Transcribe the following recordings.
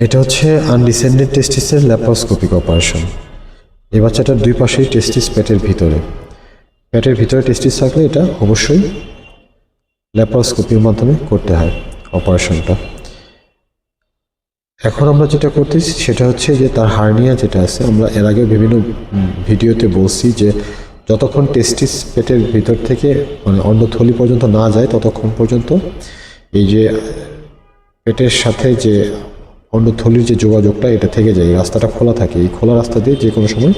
এটা হচ্ছে undescended টেস্টিসের laparoscopic operation এই বাচ্চাটার দুই পাশেই টেস্টিস পেটের ভিতরে। পেটের ভিতরে টেস্টিস থাকলে এটা অবশ্যই ল্যাপারোস্কোপির মাধ্যমে করতে হয় অপারেশনটা এখন আমরা যেটা করতেছি সেটা হচ্ছে যে তার হার্নিয়া যেটা আছে, আমরা এর আগে বিভিন্ন ভিডিওতে বলছি যে যতক্ষণ টেস্টিস পেটের ভিতর থেকে মানে অন্ডথলি পর্যন্ত না যায়, ততক্ষণ পর্যন্ত এই যে পেটের সাথে যে অন্ডথলির যে যোগাযোগটা, এটা থেকে যায়। রাস্তাটা খোলা থাকে। এই খোলা রাস্তা দিয়ে যে কোনো সময়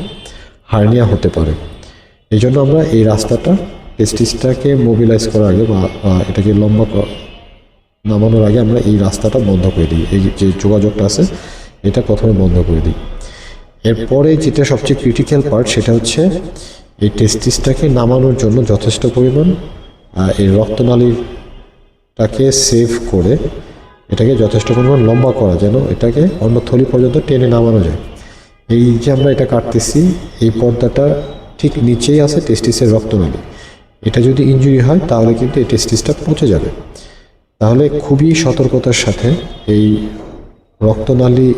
হার্নিয়া হতে পারে। এই জন্য আমরা এই রাস্তাটা টেস্টিসটাকে মোবিলাইজ করার আগে বা এটাকে লম্বা নামানোর আগে আমরা এই রাস্তাটা বন্ধ করে দিই। এই যে যোগাযোগটা আছে, এটা প্রথমে বন্ধ করে দিই। এরপরে যেটা সবচেয়ে ক্রিটিক্যাল পার্ট সেটা হচ্ছে এই টেস্টিসটাকে নামানোর জন্য যথেষ্ট পরিমাণ এই রক্তনালীটাকে সেভ করে এটাকে যথেষ্ট পরিমাণ লম্বা করা যেন এটাকে অন্য থলি পর্যন্ত টেনে নামানো যায়। এই যে আমরা এটা কাটতেছি, এই পর্দাটা ঠিক নিচেই আছে টেস্টিসের রক্তনালী এটা যদি ইনজুরি হয়, তাহলে কিন্তু এই টেস্টিসটা পচে যাবে। তাহলে খুবই সতর্কতার সাথে এই রক্তনালী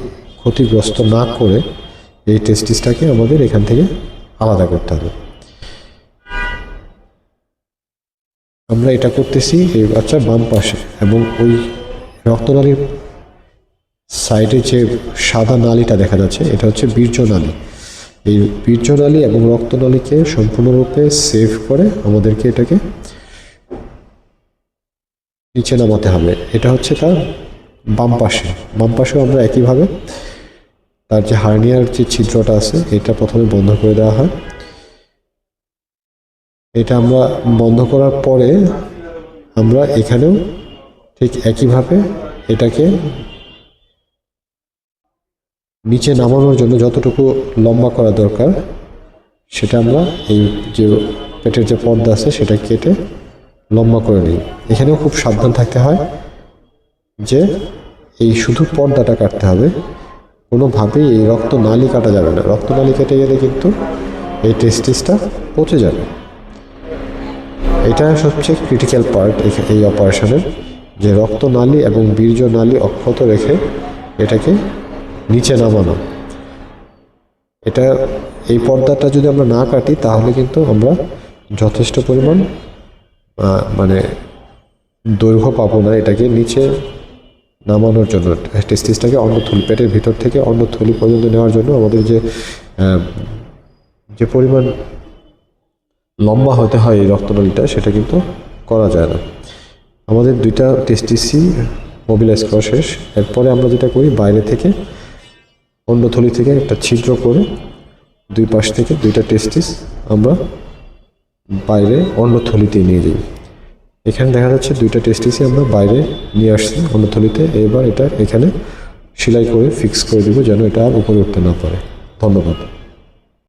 ক্ষতিগ্রস্ত না করে এই টেস্টিসটাকে আমাদের এখান থেকে আলাদা করতে হবে। আমরা এটা করতেছি, এই বাচ্চার বাম পাশে এবং ওই রক্তনালীর সাইডে যে সাদা নালীটা দেখা যাচ্ছে, এটা হচ্ছে বীর্যনালী এই বীর্যনালী এবং রক্তনালীকে সম্পূর্ণরূপে সেভ করে আমাদেরকে এটাকে নিচে নামাতে হবে। এটা হচ্ছে তার বাম পাশে। বাম পাশেও আমরা একইভাবে তার যে হার্নিয়ার যে ছিদ্রটা আছে, এটা প্রথমে বন্ধ করে দেওয়া হয়। এটা আমরা বন্ধ করার পরে আমরা এখানেও ঠিক একইভাবে এটাকে নিচে নামানোর জন্য যতটুকু লম্বা করা দরকার, সেটা আমরা এই যে পেটের যে পর্দা আছে সেটা কেটে লম্বা করে নিই। এখানেও খুব সাবধান থাকতে হয় যে এই শুধু পর্দাটা কাটতে হবে। কোনোভাবেই এই রক্ত নালি কাটা যাবে না। রক্ত নালি কেটে গেলে কিন্তু এই টেস্টিসটা পচে যাবে। এটা সবচেয়ে ক্রিটিক্যাল পার্ট এই অপারেশনের যে রক্ত নালী এবং বীর্য নালী অক্ষত রেখে এটাকে নিচে নামানো। এটা, এই পর্দাটা যদি আমরা না কাটি, তাহলে কিন্তু আমরা যথেষ্ট পরিমাণ মানে দৈর্ঘ্য পাবো না এটাকে নিচে নামানোর জন্য। টেস্টিসটাকে অন্য থলি, পেটের ভিতর থেকে অন্য থলি পর্যন্ত নেওয়ার জন্য আমাদের যে যে পরিমাণ লম্বা হতে হয় এই রক্তনালীটা, সেটা কিন্তু করা যায় না। আমাদের দুইটা টেস্টিসই মোবিলাইজ করা শেষ। এরপরে আমরা যেটা করি, বাইরে থেকে অন্য থলি থেকে একটা ছিদ্র করে দুই পাশ থেকে দুইটা টেস্টিস আমরা বাইরে অন্যথলিতে নিয়ে যাই। এখানে দেখা যাচ্ছে দুইটা টেস্টিসই আমরা বাইরে নিয়ে আসছি অন্য থলিতে। এবার এটা এখানে সেলাই করে ফিক্স করে দিব যেন এটা আর উপরে উঠতে না পারে। ধন্যবাদ।